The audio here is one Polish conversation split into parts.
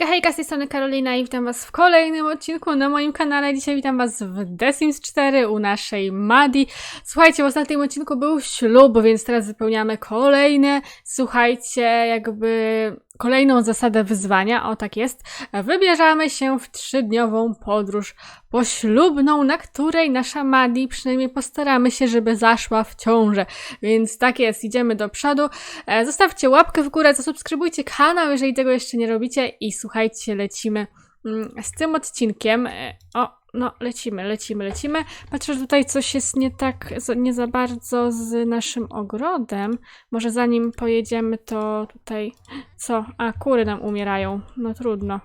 Hejka, hejka, z tej strony Karolina i witam was w kolejnym odcinku na moim kanale. Dzisiaj witam was w The Sims 4 u naszej Madi. Słuchajcie, w ostatnim odcinku był ślub, więc teraz wypełniamy kolejne, słuchajcie, jakby kolejną zasadę wyzwania, o tak jest. Wybierzamy się w trzydniową podróż poślubną, na której nasza Madi przynajmniej postaramy się, żeby zaszła w ciążę. Więc tak jest, idziemy do przodu. E, Zostawcie łapkę w górę, zasubskrybujcie kanał, jeżeli tego jeszcze nie robicie i słuchajcie, lecimy mm, z tym odcinkiem. E, O, no, lecimy, lecimy, lecimy. Patrzę, że tutaj coś jest nie tak, nie za bardzo z naszym ogrodem. Może zanim pojedziemy, to tutaj... Co? A, kury nam umierają. No trudno,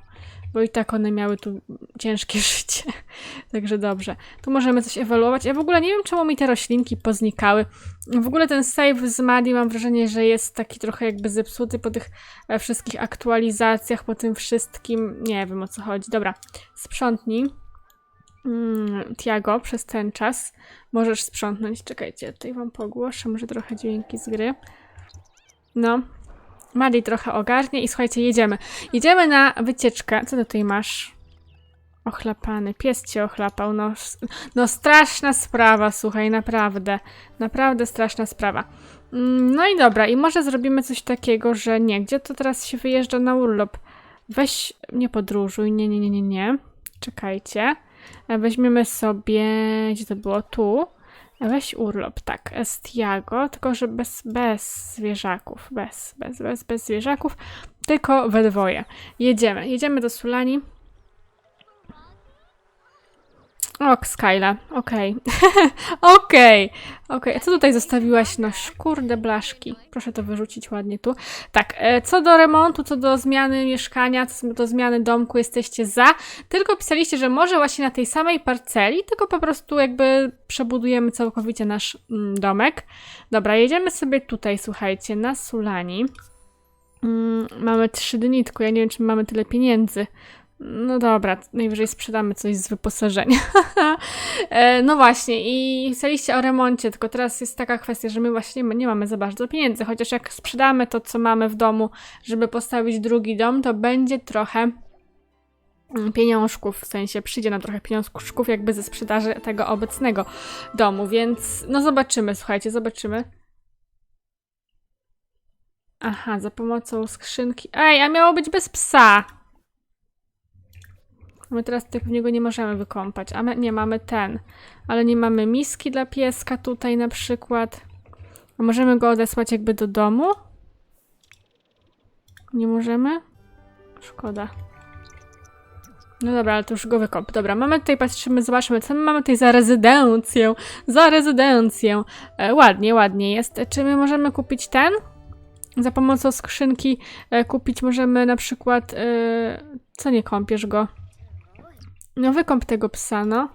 bo i tak one miały tu ciężkie życie. Także dobrze. Tu możemy coś ewaluować. Ja w ogóle nie wiem, czemu mi te roślinki poznikały. W ogóle ten save z Madi mam wrażenie, że jest taki trochę jakby zepsuty po tych e, wszystkich aktualizacjach, po tym wszystkim. Nie wiem o co chodzi. Dobra, sprzątnij. Mm, Tiago, przez ten czas możesz sprzątnąć. Czekajcie, tutaj wam pogłoszę, może trochę dźwięki z gry. No. Madi trochę ogarnie i słuchajcie, jedziemy. Jedziemy na wycieczkę. Co tutaj masz? Ochlapany, pies cię ochlapał. No, no straszna sprawa, słuchaj, naprawdę. Naprawdę straszna sprawa. Mm, No i dobra, i może zrobimy coś takiego, że nie, gdzie to teraz się wyjeżdża na urlop? Weź, nie podróżuj, nie, nie, nie, nie, nie. Czekajcie. E, Weźmiemy sobie, gdzie to było? Tu. E, Weź urlop, tak, Estiago, tylko że bez, bez zwierzaków, bez, bez, bez, bez zwierzaków, tylko we dwoje. Jedziemy, jedziemy do Sulani. O, Skyla, okej. Okej, okej. A co tutaj zostawiłaś? No kurde blaszki. Proszę to wyrzucić ładnie tu. Tak, e, co do remontu, co do zmiany mieszkania, co do zmiany domku jesteście za. Tylko pisaliście, że może właśnie na tej samej parceli, tylko po prostu jakby przebudujemy całkowicie nasz mm, domek. Dobra, jedziemy sobie tutaj, słuchajcie, na Sulani. Mm, mamy trzy dni, tylko ja nie wiem, czy mamy tyle pieniędzy. No dobra, najwyżej sprzedamy coś z wyposażenia. E, no właśnie, i pisaliście o remoncie, tylko teraz jest taka kwestia, że my właśnie nie mamy za bardzo pieniędzy, chociaż jak sprzedamy to, co mamy w domu, żeby postawić drugi dom, to będzie trochę mm, pieniążków, w sensie przyjdzie nam trochę pieniążków jakby ze sprzedaży tego obecnego domu, więc no zobaczymy, słuchajcie, zobaczymy. Aha, za pomocą skrzynki. Ej, a miało być bez psa! My teraz tak w niego nie możemy wykąpać. A my, nie, mamy ten. Ale nie mamy miski dla pieska tutaj na przykład. A możemy go odesłać jakby do domu? Nie możemy? Szkoda. No dobra, ale to już go wykąp. Dobra, mamy tutaj, patrzymy, zobaczmy, co my mamy tutaj za rezydencję. Za rezydencję. E, ładnie, ładnie jest. Czy my możemy kupić ten? Za pomocą skrzynki e, kupić możemy na przykład... E, co nie kąpiesz go? No wykąp tego psa, no.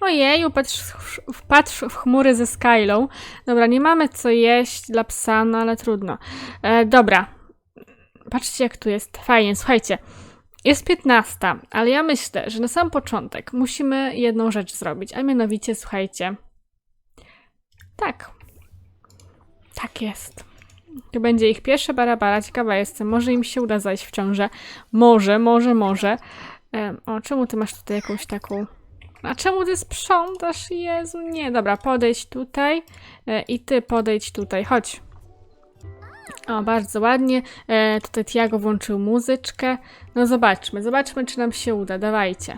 Ojeju, patrz, w- patrz w chmury ze Skylą. Dobra, nie mamy co jeść dla psa, no ale trudno. E, dobra. Patrzcie jak tu jest. Fajnie, słuchajcie. Jest 15, ale ja myślę, że na sam początek musimy jedną rzecz zrobić, a mianowicie, słuchajcie. Tak. Tak jest. To będzie ich pierwsze barabara. Ciekawa jestem. Może im się uda zajść w ciążę. Może, może, może. O, czemu ty masz tutaj jakąś taką... A czemu ty sprzątasz? Jezu, nie. Dobra, podejdź tutaj e, i ty podejdź tutaj. Chodź. O, bardzo ładnie. E, tutaj Tiago włączył muzyczkę. No zobaczmy, zobaczmy, czy nam się uda. Dawajcie.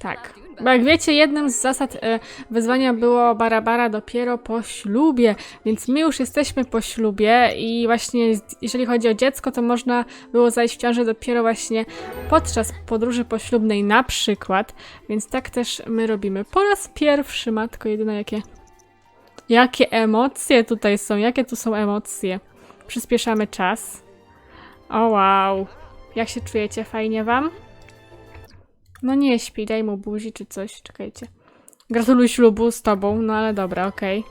Tak. Bo jak wiecie, jednym z zasad e, wyzwania było barabara dopiero po ślubie, więc my już jesteśmy po ślubie i właśnie jeżeli chodzi o dziecko, to można było zajść w ciążę dopiero właśnie podczas podróży poślubnej na przykład, więc tak też my robimy. Po raz pierwszy, matko jedyna, jakie jakie emocje tutaj są, jakie tu są emocje. Przyspieszamy czas. O wow. Jak się czujecie? Fajnie wam? No nie śpi, daj mu buzi czy coś, czekajcie. Gratuluj ślubu z tobą, no ale dobra, okej.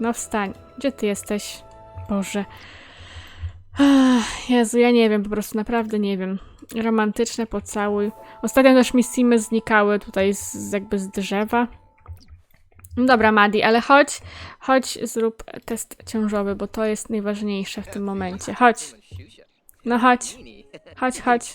No wstań. Gdzie ty jesteś? Boże. Jezu, ja nie wiem, po prostu naprawdę nie wiem. Romantyczne pocałuj. Ostatnio też mi simy znikały tutaj z jakby z drzewa. Dobra, Madi, ale chodź, chodź, zrób test ciążowy, bo to jest najważniejsze w tym momencie. Chodź. No chodź, chodź, chodź.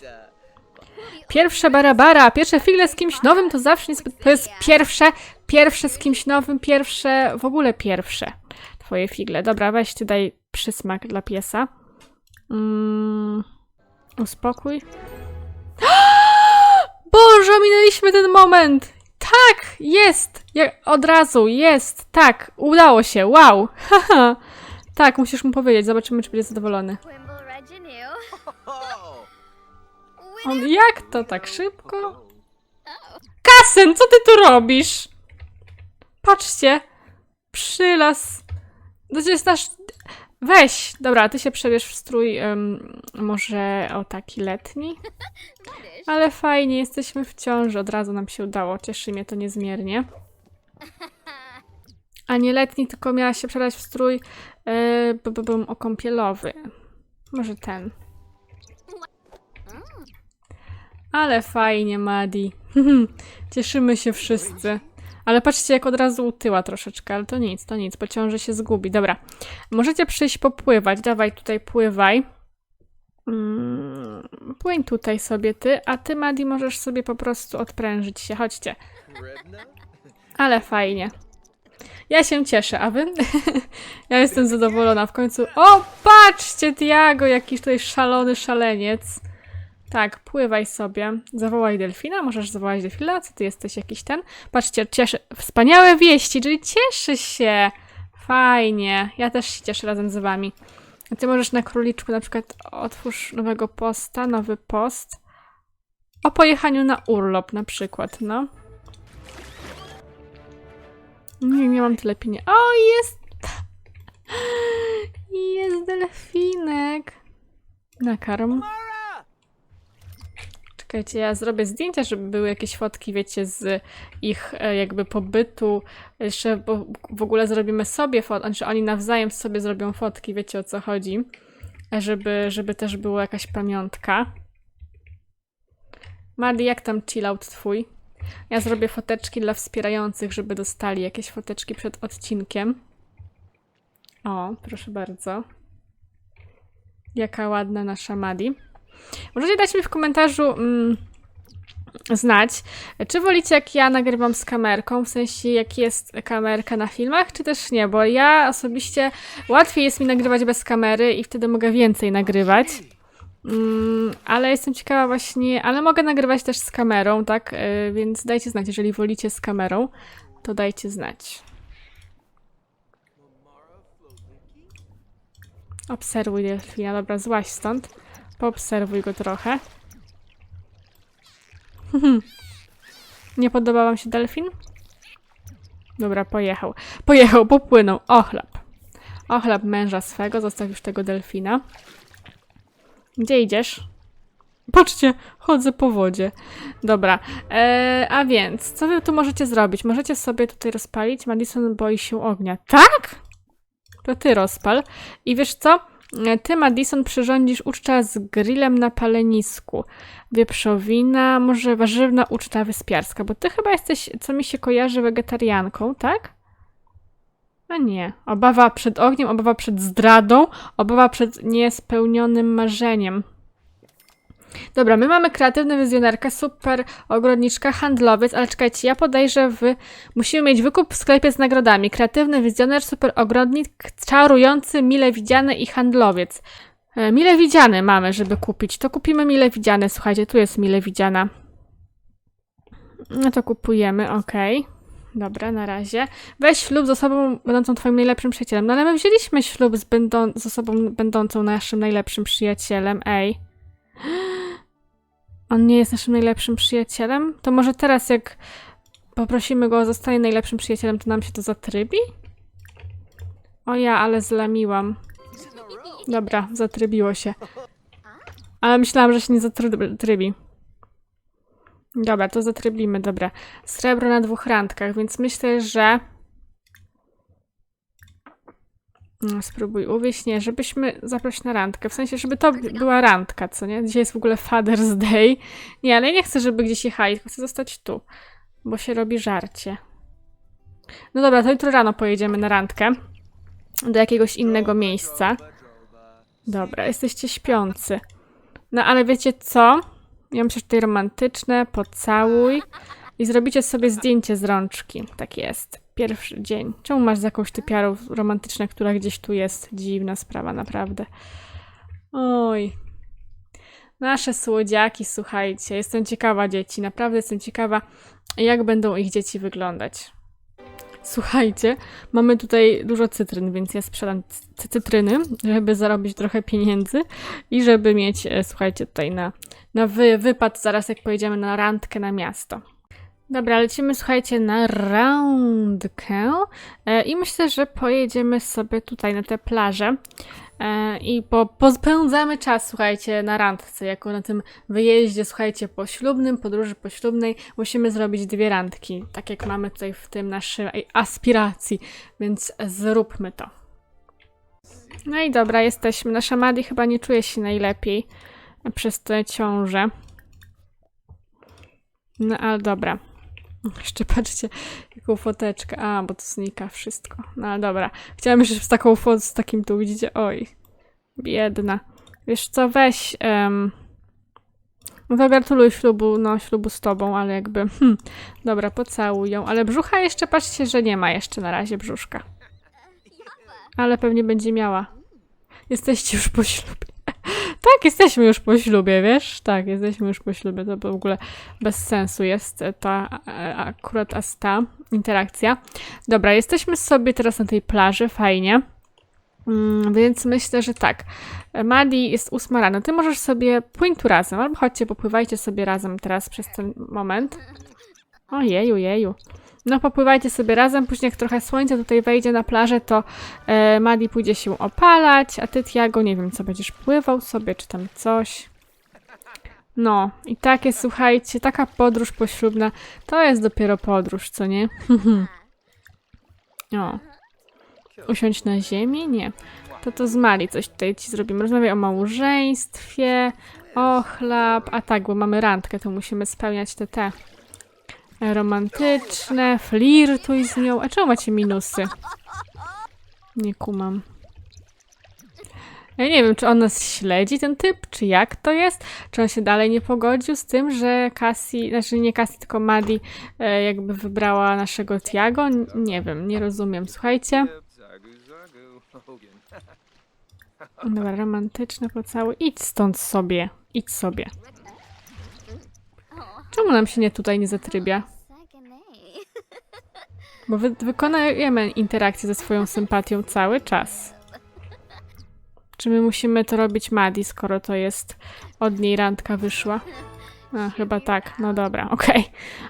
Pierwsze barabara, pierwsze figle z kimś nowym to zawsze niezbyt... To jest pierwsze, pierwsze z kimś nowym, pierwsze, w ogóle pierwsze. Twoje figle. Dobra, weź ty daj przysmak dla piesa. Mm, uspokój. Boże, minęliśmy ten moment! Tak, jest! Jak od razu, jest, tak, udało się, wow! Tak, musisz mu powiedzieć, zobaczymy, czy będzie zadowolony. On, jak to tak szybko? Kasen, co ty tu robisz? Patrzcie, przylas. To jest nasz... Weź, dobra, ty się przebierz w strój em, może o taki letni. Ale fajnie, jesteśmy w ciąży, od razu nam się udało, cieszy mnie to niezmiernie. A nie letni, tylko miała się przebrać w strój yy, b, b. Może ten. Ale fajnie, Madi. Cieszymy się wszyscy. Ale patrzcie, jak od razu utyła troszeczkę, ale to nic, to nic, po ciąży się zgubi. Dobra, możecie przyjść popływać. Dawaj tutaj, pływaj. Mm, płyń tutaj sobie ty, a ty, Madi, możesz sobie po prostu odprężyć się. Chodźcie. Ale fajnie. Ja się cieszę, a wy? ja jestem zadowolona w końcu. O, patrzcie, Tiago, jakiś tutaj szalony szaleniec. Tak, pływaj sobie. Zawołaj delfina, możesz zawołać delfina. Co ty jesteś, jakiś ten? Patrzcie, cieszę. Wspaniałe wieści, czyli cieszy się. Fajnie. Ja też się cieszę razem z wami. A ty możesz na króliczku na przykład otwórz nowego posta, nowy post. O pojechaniu na urlop na przykład, no. Nie, nie mam tyle pieniędzy. O, jest! Jest delfinek. Nakarm. Czekajcie, ja zrobię zdjęcia, żeby były jakieś fotki, wiecie, z ich e, jakby pobytu. Jeszcze w ogóle zrobimy sobie fotki, znaczy oni nawzajem sobie zrobią fotki, wiecie o co chodzi. E, Żeby, żeby też była jakaś pamiątka. Madi, jak tam chillout twój? Ja zrobię foteczki dla wspierających, żeby dostali jakieś foteczki przed odcinkiem. O, proszę bardzo. Jaka ładna nasza Madi. Możecie dać mi w komentarzu mm, znać, czy wolicie jak ja nagrywam z kamerką, w sensie jak jest kamerka na filmach, czy też nie, bo ja osobiście łatwiej jest mi nagrywać bez kamery i wtedy mogę więcej nagrywać. Mm, ale jestem ciekawa właśnie, ale mogę nagrywać też z kamerą, tak? Yy, więc dajcie znać, jeżeli wolicie z kamerą, to dajcie znać. Obserwuj delfina, dobra, złaź stąd. Poobserwuj go trochę. Nie podoba wam się delfin? Dobra, pojechał. Pojechał, popłynął. Ochlap. Ochlap męża swego, zostaw już tego delfina. Gdzie idziesz? Patrzcie, chodzę po wodzie. Dobra, eee, a więc, co wy tu możecie zrobić? Możecie sobie tutaj rozpalić. Madison boi się ognia. Tak? To ty rozpal. I wiesz co? Ty, Madison, przyrządzisz ucztę z grillem na palenisku. Wieprzowina, może warzywna uczta wyspiarska, bo ty chyba jesteś, co mi się kojarzy, wegetarianką, tak? A nie. Obawa przed ogniem, obawa przed zdradą, obawa przed niespełnionym marzeniem. Dobra, my mamy kreatywny wizjonerkę, super ogrodniczka, handlowiec, ale czekajcie, ja podejrzę w... Musimy mieć wykup w sklepie z nagrodami. Kreatywny wizjoner, super ogrodnik, czarujący, mile widziany i handlowiec. E, Mile widziany mamy, żeby kupić. To kupimy mile widziane. Słuchajcie, tu jest mile widziana. No to kupujemy, okej. Dobra, na razie. Weź ślub z osobą będącą twoim najlepszym przyjacielem. No ale my wzięliśmy ślub z, będą- z osobą będącą naszym najlepszym przyjacielem. Ej. On nie jest naszym najlepszym przyjacielem? To może teraz jak poprosimy go o zostanie najlepszym przyjacielem, to nam się to zatrybi? O ja, ale zlamiłam. Dobra, zatrybiło się. Ale myślałam, że się nie zatrybi. Dobra, to zatrybimy, dobra. Srebro na dwóch randkach, więc myślę, że... No, spróbuj uwieść, nie, żebyśmy zaprosić na randkę. W sensie, żeby to była randka, co nie? Dzisiaj jest w ogóle Father's Day. Nie, ale ja nie chcę, żeby gdzieś jechali, tylko chcę zostać tu. Bo się robi żarcie. No dobra, to jutro rano pojedziemy na randkę. Do jakiegoś innego miejsca. Dobra, jesteście śpiący. No ale wiecie co? Ja myślę, że tutaj romantyczne, pocałuj. I zrobicie sobie zdjęcie z rączki. Tak jest. Pierwszy dzień. Czemu masz z jakąś typiarą romantyczne, która gdzieś tu jest? Dziwna sprawa, naprawdę. Oj. Nasze słodziaki, słuchajcie. Jestem ciekawa dzieci. Naprawdę jestem ciekawa, jak będą ich dzieci wyglądać. Słuchajcie, mamy tutaj dużo cytryn, więc ja sprzedam cy- cytryny, żeby zarobić trochę pieniędzy i żeby mieć, e, słuchajcie, tutaj na, na wy, wypad zaraz jak pojedziemy na randkę na miasto. Dobra, lecimy, słuchajcie, na randkę e, i myślę, że pojedziemy sobie tutaj na tę plażę e, i po, pospędzamy czas, słuchajcie, na randce, jako na tym wyjeździe, słuchajcie, poślubnym, podróży poślubnej, musimy zrobić dwie randki, tak jak mamy tutaj w tym naszej aspiracji, więc zróbmy to. No i dobra, jesteśmy. Nasza Madi chyba nie czuje się najlepiej przez tę ciążę. No ale dobra. Jeszcze patrzcie, jaką foteczkę. A, bo to znika wszystko. No ale dobra. Chciałam jeszcze z taką fotą, z takim tu widzicie. Oj, biedna. Wiesz co, weź. em, no ślubu, no ślubu z tobą, ale jakby. Hmm, dobra, pocałuj ją. Ale brzucha jeszcze, patrzcie, że nie ma jeszcze na razie brzuszka. Ale pewnie będzie miała. Jesteście już po ślubie. Tak, jesteśmy już po ślubie, wiesz? Tak, jesteśmy już po ślubie. To w ogóle bez sensu jest ta e, akurat ta interakcja. Dobra, jesteśmy sobie teraz na tej plaży, fajnie. Mm, więc myślę, że tak. Madi jest ósma rano. Ty możesz sobie płyń tu razem, albo chodźcie, popływajcie sobie razem teraz przez ten moment. Ojeju, jeju. No popływajcie sobie razem, później jak trochę słońca tutaj wejdzie na plażę, to e, Madi pójdzie się opalać, a ty Tiago, nie wiem co, będziesz pływał sobie, czy tam coś. No, i takie, słuchajcie, taka podróż poślubna, to jest dopiero podróż, co nie? o. Usiąść na ziemi? Nie. To to z Mali coś tutaj ci zrobimy. Rozmawiaj o małżeństwie, o chleb, a tak, bo mamy randkę, to musimy spełniać te te romantyczne, flirtuj z nią. A czemu macie minusy? Nie kumam. Ja nie wiem, czy on nas śledzi, ten typ, czy jak to jest? Czy on się dalej nie pogodził z tym, że Cassie, znaczy nie Cassie, tylko Maddie e, jakby wybrała naszego Tiago? Nie wiem, nie rozumiem. Słuchajcie. Dobra, romantyczne pocałuj. Idź stąd sobie. Idź sobie. Czemu nam się nie tutaj nie zatrybia? Bo wy wykonujemy interakcję ze swoją sympatią cały czas. Czy my musimy to robić Madi, skoro to jest od niej randka wyszła? A, chyba tak. No dobra, okej.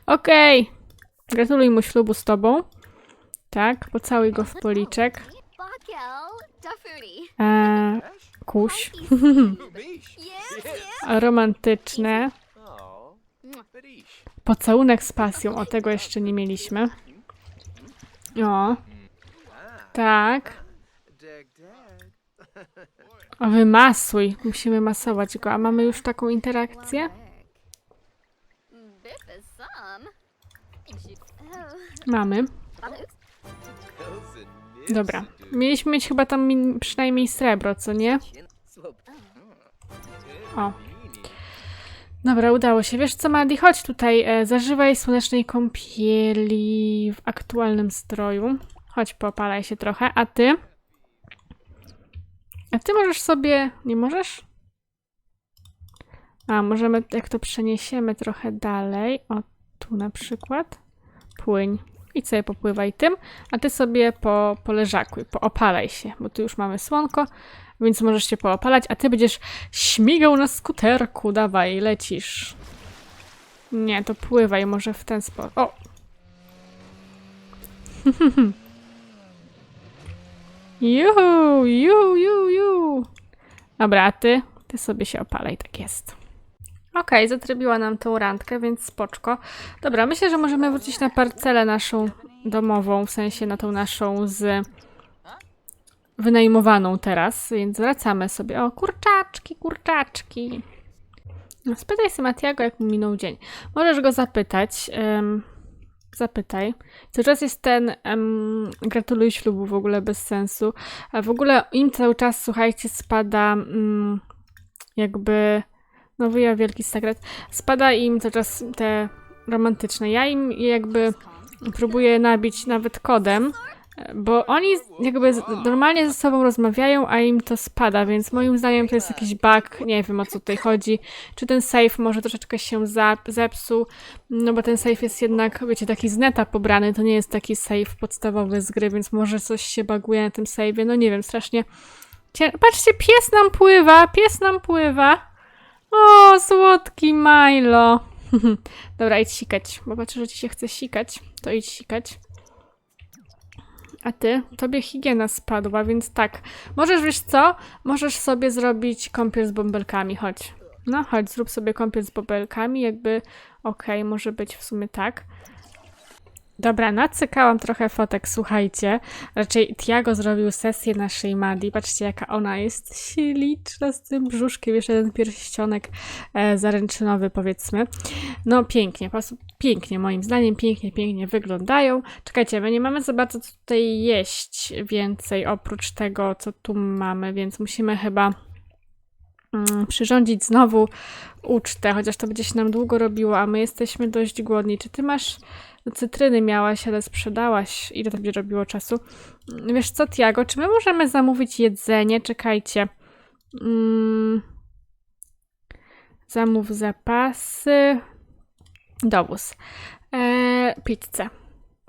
Okej. Gratuluj mu ślubu z tobą. Tak, pocałuj go w policzek. Eee, kuś. Romantyczne. Pocałunek z pasją. O, tego jeszcze nie mieliśmy. O, tak. O, wymasuj. Musimy masować go. A mamy już taką interakcję? Mamy. Dobra. Mieliśmy mieć chyba tam przynajmniej srebro, co nie? O. Dobra, udało się. Wiesz co, Madi, chodź tutaj. E, zażywaj słonecznej kąpieli w aktualnym stroju. Chodź, popalaj się trochę. A ty? A ty możesz sobie... Nie możesz? A, możemy, jak to przeniesiemy trochę dalej. O, tu na przykład. Płyń. I sobie popływaj tym, a ty sobie po, poleżakuj, poopalaj się, bo tu już mamy słonko, więc możesz się poopalać, a ty będziesz śmigał na skuterku, dawaj, lecisz. Nie, to pływaj może w ten sposób. O! Juhu, ju, ju, ju. Dobra, a ty? Ty sobie się opalaj, tak jest. Okej, zatrybiła nam tą randkę, więc spoczko. Dobra, myślę, że możemy wrócić na parcelę naszą domową, w sensie na tą naszą z wynajmowaną teraz, więc wracamy sobie. O, kurczaczki, kurczaczki. Spytaj się Matiago, jak mu minął dzień. Możesz go zapytać. em, Zapytaj. Cały czas jest ten em, gratuluj ślubu w ogóle bez sensu. A w ogóle im cały czas, słuchajcie, spada mm, jakby no wyja wielki sekret. Spada im cały czas te romantyczne. Ja im jakby próbuję nabić nawet kodem, bo oni jakby normalnie ze sobą rozmawiają, a im to spada, więc moim zdaniem to jest jakiś bug, nie wiem o co tutaj chodzi. Czy ten save może troszeczkę się zepsuł, no bo ten save jest jednak, wiecie, taki z neta pobrany, to nie jest taki save podstawowy z gry, więc może coś się baguje na tym save'ie, no nie wiem, strasznie... Patrzcie, pies nam pływa, pies nam pływa. O, słodki Milo. Dobra, idź sikać, bo patrzę, że ci się chce sikać, to idź sikać. A ty? Tobie higiena spadła, więc tak. Możesz, wiesz co? Możesz sobie zrobić kąpiel z bąbelkami, chodź. No, chodź, zrób sobie kąpiel z bąbelkami, jakby okej, może być w sumie tak. Dobra, nacykałam trochę fotek, słuchajcie. Raczej Tiago zrobił sesję naszej Madi. Patrzcie, jaka ona jest śliczna z tym brzuszkiem. Jeszcze ten pierścionek e, zaręczynowy, powiedzmy. No, pięknie, po prostu pięknie, moim zdaniem, pięknie, pięknie wyglądają. Czekajcie, my nie mamy za bardzo co tutaj jeść więcej, oprócz tego, co tu mamy, więc musimy chyba mm, przyrządzić znowu ucztę, chociaż to będzie się nam długo robiło, a my jesteśmy dość głodni. Czy ty masz cytryny miałaś, ale sprzedałaś. Ile to będzie robiło czasu? Wiesz co, Tiago, czy my możemy zamówić jedzenie? Czekajcie. Mm. Zamów zapasy. Dowóz. Eee, pizzę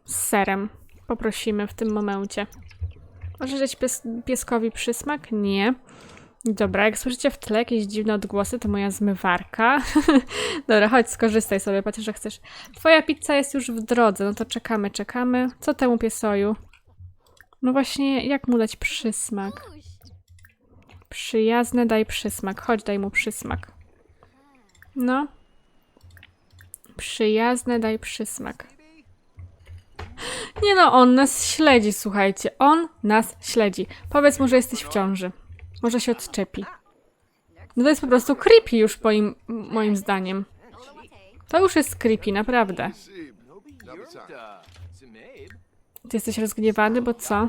z serem. Poprosimy w tym momencie. Może dać pies pieskowi przysmak? Nie. Dobra, jak słyszycie w tle jakieś dziwne odgłosy, to moja zmywarka. Dobra, chodź, skorzystaj sobie, patrzę, że chcesz. Twoja pizza jest już w drodze, no to czekamy, czekamy. Co temu piesoju? No właśnie, jak mu dać przysmak? Przyjazne daj przysmak. Chodź, daj mu przysmak. No. Przyjazne daj przysmak. Nie no, on nas śledzi, słuchajcie. On nas śledzi. Powiedz mu, że jesteś w ciąży. Może się odczepi. No to jest po prostu creepy już moim, moim zdaniem. To już jest creepy, naprawdę. Ty jesteś rozgniewany, bo co?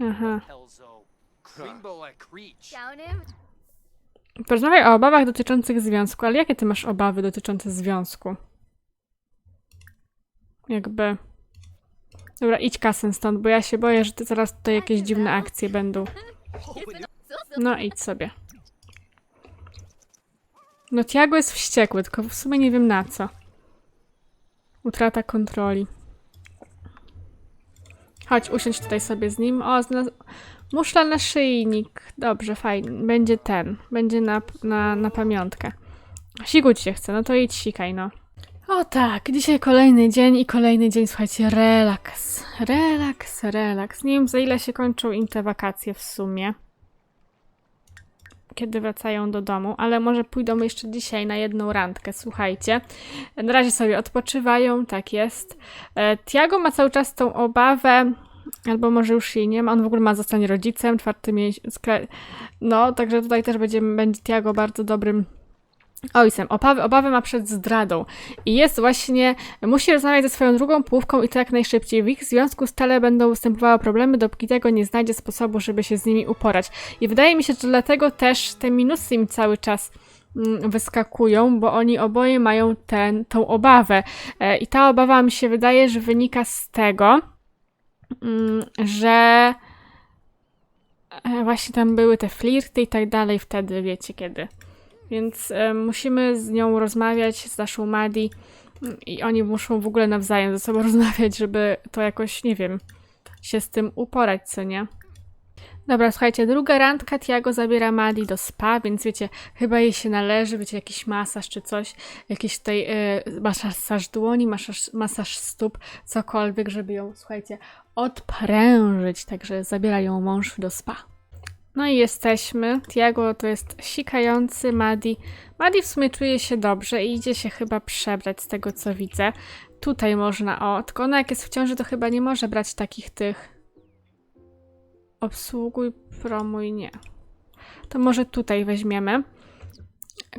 Aha. Porozmawiaj o obawach dotyczących związku, ale jakie ty masz obawy dotyczące związku? Jakby... Dobra, idź kasem stąd, bo ja się boję, że ty zaraz tutaj jakieś dziwne akcje będą. No idź sobie. No Tiago jest wściekły, tylko w sumie nie wiem na co. Utrata kontroli. Chodź, usiądź tutaj sobie z nim. O, zna... muszla na szyjnik. Dobrze, fajnie. Będzie ten. Będzie na, na, na pamiątkę. Sikuć się chce, no to idź sikaj, no. O tak, dzisiaj kolejny dzień i kolejny dzień, słuchajcie, relaks. Relaks, relaks. Nie wiem, za ile się kończą im te wakacje w sumie. Kiedy wracają do domu, ale może pójdą jeszcze dzisiaj na jedną randkę, słuchajcie. Na razie sobie odpoczywają, tak jest. E, Tiago ma cały czas tą obawę, albo może już jej nie ma, on w ogóle ma zostać rodzicem, czwarty miesiąc. No, także tutaj też będzie, będzie Tiago bardzo dobrym ojcem. Obawy, obawy ma przed zdradą. I jest właśnie, musi rozmawiać ze swoją drugą połówką i to jak najszybciej. W ich związku stale będą występowały problemy, dopóki tego nie znajdzie sposobu, żeby się z nimi uporać. I wydaje mi się, że dlatego też te minusy im cały czas mm, wyskakują, bo oni oboje mają ten, tą obawę. E, I ta obawa mi się wydaje, że wynika z tego, że e, właśnie tam były te flirty i tak dalej wtedy, wiecie kiedy. Więc e, musimy z nią rozmawiać, z naszą Madi mm, i oni muszą w ogóle nawzajem ze sobą rozmawiać, żeby to jakoś, nie wiem, się z tym uporać, co nie? Dobra, słuchajcie, druga randka, Tiago zabiera Madi do spa, więc wiecie, chyba jej się należy, wiecie, jakiś masaż czy coś, jakiś tutaj e, masaż dłoni, masaż, masaż stóp, cokolwiek, żeby ją, słuchajcie, odprężyć, także zabiera ją mąż do spa. No i jesteśmy. Tiago to jest sikający Madi. Madi w sumie czuje się dobrze i idzie się chyba przebrać z tego co widzę. Tutaj można, o, tylko ona jak jest w ciąży to chyba nie może brać takich tych obsługuj, promuj, nie. To może tutaj weźmiemy.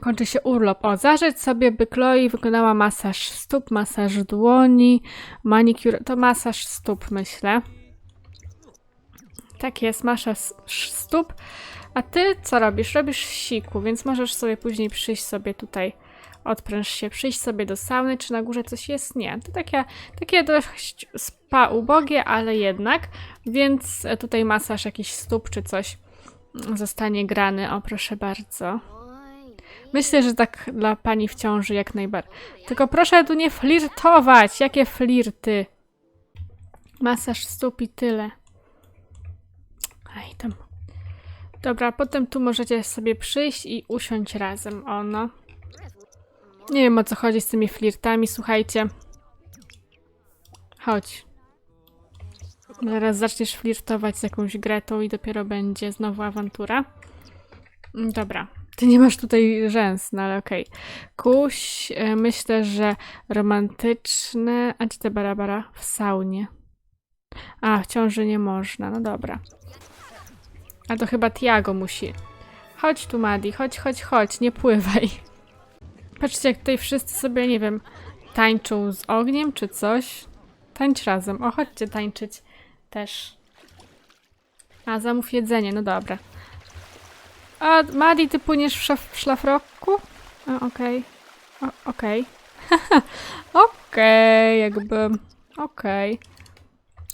kończy się urlop. O, zażyć sobie, by Chloe wykonała masaż stóp, masaż dłoni, manicure, to masaż stóp, myślę. Tak jest, masaż stóp. A ty co robisz? Robisz siku, więc możesz sobie później przyjść sobie tutaj, odpręż się, przyjść sobie do sauny, czy na górze coś jest? Nie, to takie, takie dość spa ubogie, ale jednak, więc tutaj masaż jakiś stóp czy coś zostanie grany. O, proszę bardzo. Myślę, że tak dla pani w ciąży jak najbardziej. Tylko proszę tu nie flirtować. Jakie flirty? Masaż stóp i tyle. Aj, tam. Dobra, potem tu możecie sobie przyjść i usiąść razem. O, no. Nie wiem o co chodzi z tymi flirtami, słuchajcie. Chodź. Zaraz zaczniesz flirtować z jakąś Gretą i dopiero będzie znowu awantura. Mm, Dobra. Ty nie masz tutaj rzęs, no ale okej. Kuś, e, myślę, że romantyczne. A gdzie te barabara? W saunie. A, w ciąży nie można, no dobra. A to chyba Tiago musi. Chodź tu, Madi, chodź, chodź, chodź, nie pływaj. Patrzcie, jak tutaj wszyscy sobie, nie wiem, tańczą z ogniem czy coś. Tańcz razem. O, chodźcie tańczyć też. A, zamów jedzenie, no dobra. A, Madi, ty płyniesz w, szaf- w szlafroku? A, Okej. O, Okej. Okej, jakby... Okej.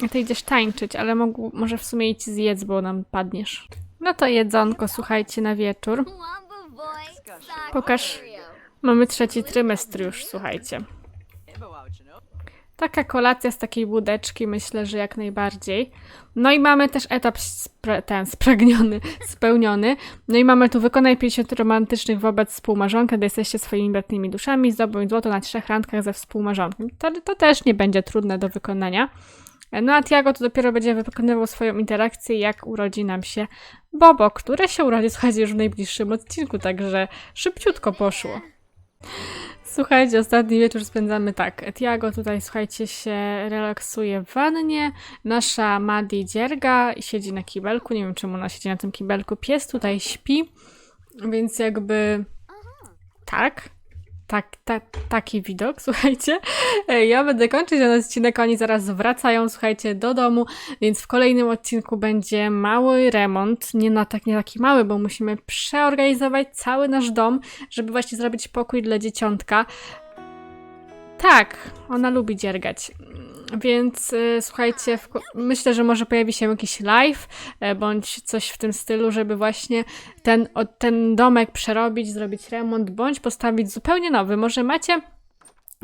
A ty idziesz tańczyć, ale mógł, może w sumie idź zjedz, bo nam padniesz. No to jedzonko, słuchajcie, na wieczór. Pokaż. Mamy trzeci trymestr już, słuchajcie. Taka kolacja z takiej budeczki, myślę, że jak najbardziej. No i mamy też etap spra- ten spragniony, spełniony. No i mamy tu wykonaj 50 romantycznych wobec współmarzonka, gdy jesteście swoimi bratnimi duszami, zdobądź złoto na trzech randkach ze współmarzonkiem. To, to też nie będzie trudne do wykonania. No a Tiago to dopiero będzie wykonywał swoją interakcję, jak urodzi nam się Bobo, które się urodzi, słuchajcie, już w najbliższym odcinku, także szybciutko poszło. Słuchajcie, ostatni wieczór spędzamy tak. Tiago tutaj, słuchajcie, się relaksuje w wannie. Nasza Madi dzierga i siedzi na kibelku. Nie wiem, czemu ona siedzi na tym kibelku. Pies tutaj śpi, więc jakby tak. Tak, tak, taki widok, słuchajcie. E, Ja będę kończyć ten odcinek, oni zaraz wracają, słuchajcie, do domu, więc w kolejnym odcinku będzie mały remont, nie na tak, nie taki mały, bo musimy przeorganizować cały nasz dom, żeby właśnie zrobić pokój dla dzieciątka. Tak, ona lubi dziergać. Więc y, słuchajcie, myślę, że może pojawi się jakiś live, e, bądź coś w tym stylu, żeby właśnie ten, o, ten domek przerobić, zrobić remont, bądź postawić zupełnie nowy. Może macie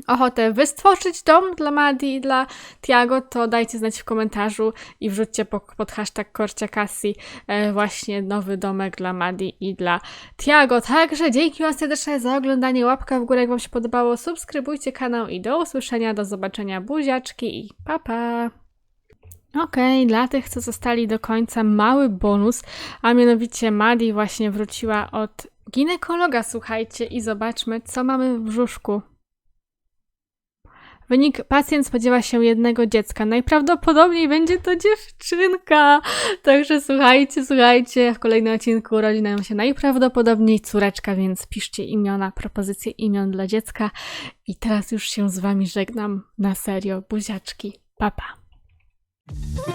ochotę wystworzyć dom dla Madi i dla Tiago, to dajcie znać w komentarzu i wrzućcie po, pod hashtag Korciakasi e, właśnie nowy domek dla Madi i dla Tiago. Także dzięki Wam serdecznie za oglądanie, łapka w górę jak Wam się podobało, subskrybujcie kanał i do usłyszenia, do zobaczenia, buziaczki i pa pa! Okej, dla tych, co zostali do końca, mały bonus, a mianowicie Madi właśnie wróciła od ginekologa, słuchajcie, i zobaczmy, co mamy w brzuszku. Wynik pacjent spodziewa się jednego dziecka. Najprawdopodobniej będzie to dziewczynka. Także słuchajcie, słuchajcie, w kolejnym odcinku urodzi nam się najprawdopodobniej córeczka, więc piszcie imiona, propozycje imion dla dziecka. I teraz już się z wami żegnam na serio. Buziaczki. Papa. Pa.